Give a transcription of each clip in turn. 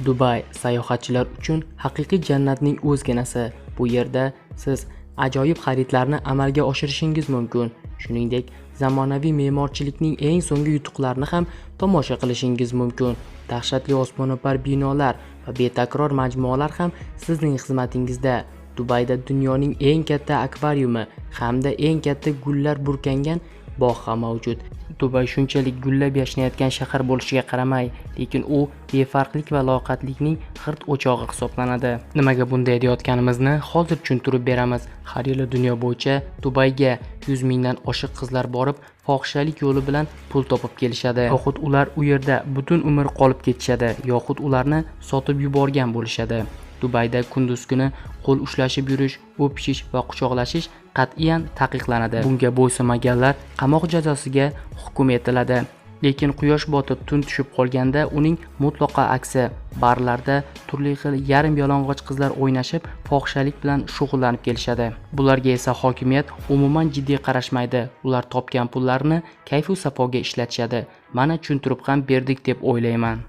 Dubay sayohatchilar uchun haqiqiy jannatning o'zginasi. Bu yerda siz ajoyib xaridlarni amalga oshirishingiz mumkin. Shuningdek, zamonaviy me'morchilikning eng so'nggi yutuqlarini ham tomosha qilishingiz mumkin. Dahshatli osmono'par binolar va betakror majmualar ham sizning xizmatingizda. Dubayda dunyoning eng katta akvariumi hamda eng katta gullar burkangan bog' ham mavjud. Dubay shunchalik gullab yashnayotgan shahar bo'lishiga qaramay, lekin u befarqlik va loqatlikning xirt o'chog'i hisoblanadi. Nimaga bunday deyotganimizni hozir tushuntirib beramiz. Har yili dunyo bo'yicha Dubayga 100 mingdan oshiq qizlar borib, fohishalik yo'li bilan pul topib kelishadi. Yoxud ular u yerda butun umr qolib ketishadi, yoxud ularni sotib yuborgan bo'lishadi. Dubayda kunduz kuni qo'l ushlashib yurish, o'pishish va quchoqlashish qat'iyan taqiqlanadi. Bunga bo'ysunmaganlar qamoq jazosiga hukm etiladi. Lekin quyosh botib tun tushib qolganda uning mutlaqo aksi. Barlarda turli xil yarim yalang'och qizlar o'ynashib, fohishalik bilan shug'ullanib kelishadi. Bularga esa hokimiyat umuman jiddiy qarashmaydi. Ular topgan pullarni kayfu safoga ishlatishadi. Mana tushuntirib ham berdik deb o'ylayman.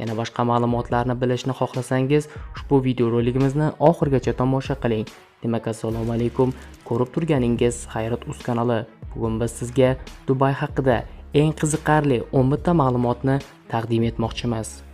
Yana boshqa ma'lumotlarni bilishni xohlasangiz, ushbu videorolikimizni oxirigacha tomosha qiling. Demak, assalomu alaykum. Ko'rib turganingiz Hayrat Uz kanali. Bugun biz sizga Dubay haqida eng qiziqarli 11 ta ma'lumotni taqdim etmoqchimiz.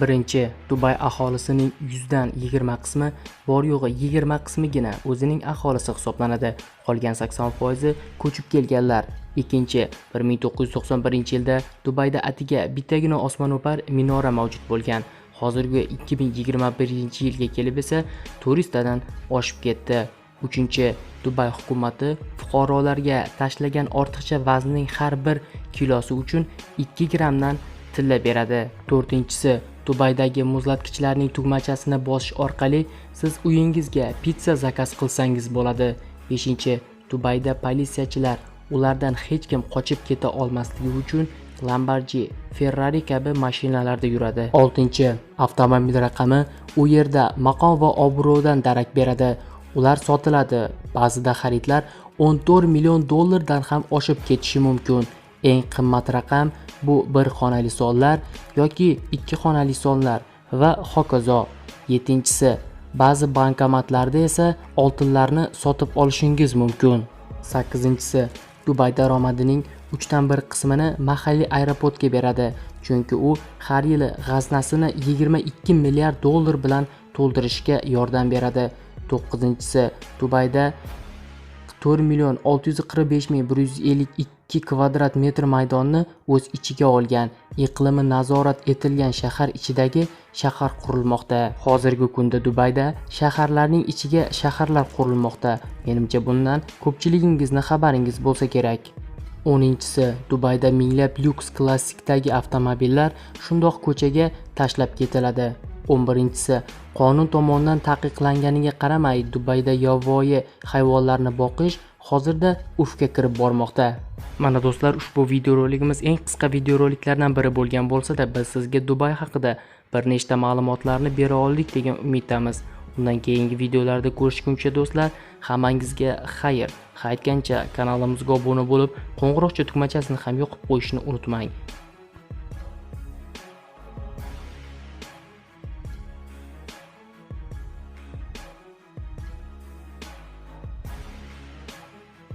Birinchi, Dubay aholisining 100 dan 20 qismi bor yo'g'i 20 qismigina o'zining aholisi hisoblanadi. Qolgan 80% ko'chib kelganlar. Ikkinchi, 1991-yilda Dubayda atiga bittagina osmono'par minora mavjud bo'lgan. Hozirgi 2021-yilga kelib esa turistadan oshib ketdi. Uchinchi, Dubay hukumati fuqarolarga tashlagan ortiqcha vaznning har bir kilosi uchun 2 grammdan tilla beradi. To'rtinchisi, Dubaydagi muzlatgichlarning tugmachasini bosish orqali siz uyingizga pizza zakaz qilsangiz bo'ladi. Beshinchi, Dubayda politsiyachilar ulardan hech kim qochib keta olmasligi uchun Lamborghini, Ferrari kabi mashinalarda yuradi. 6. Avtomobil raqami u yerda maqom va obro'dan darak beradi. Ular sotiladi. Ba'zida xaridlar 14 million dollardan ham oshib ketishi mumkin. Eng qimmat raqam bu bir xonali sonlar yoki ikki xonali sonlar va hokazo. 7-si ba'zi bankomatlarda esa oltinlarni sotib olishingiz mumkin. 8-si Dubay daromadining 3 dan 1 qismini mahalliy aeroportga beradi, chunki u har yili g'aznasini 22 milliard dollar bilan to'ldirishga yordam beradi. 9-si Dubayda 4 million 645 ming 152 kvadrat metr maydonni o'z ichiga olgan iqlimi nazorat etilgan shahar ichidagi shahar qurilmoqda. Hozirgi kunda Dubayda shaharlarning ichiga shaharlar qurilmoqda. Menimcha bundan ko'pchiligingizni xabaringiz bo'lsa kerak. 10-si Dubayda minglab lyuks klassikdagi avtomobillar shundoq ko'chaga tashlab ketiladi. 11-si qonun tomonidan taqiqlanganiga qaramay Dubayda yovvoyi hayvonlarni boqish hozirda urfga kirib bormoqda. Mana do'stlar, ushbu videorolikimiz eng qisqa videoroliklardan biri bo'lgan bo'lsa-da, biz sizga Dubay haqida bir nechta ma'lumotlarni bera oldik degan umiddamiz. Undan keyingi videolarda ko'rishguncha do'stlar, hammangizga xayr. Haytgancha kanalimizga obuna bo'lib, qo'ng'iroqcha tugmachasini ham yoqib qo'yishni unutmang.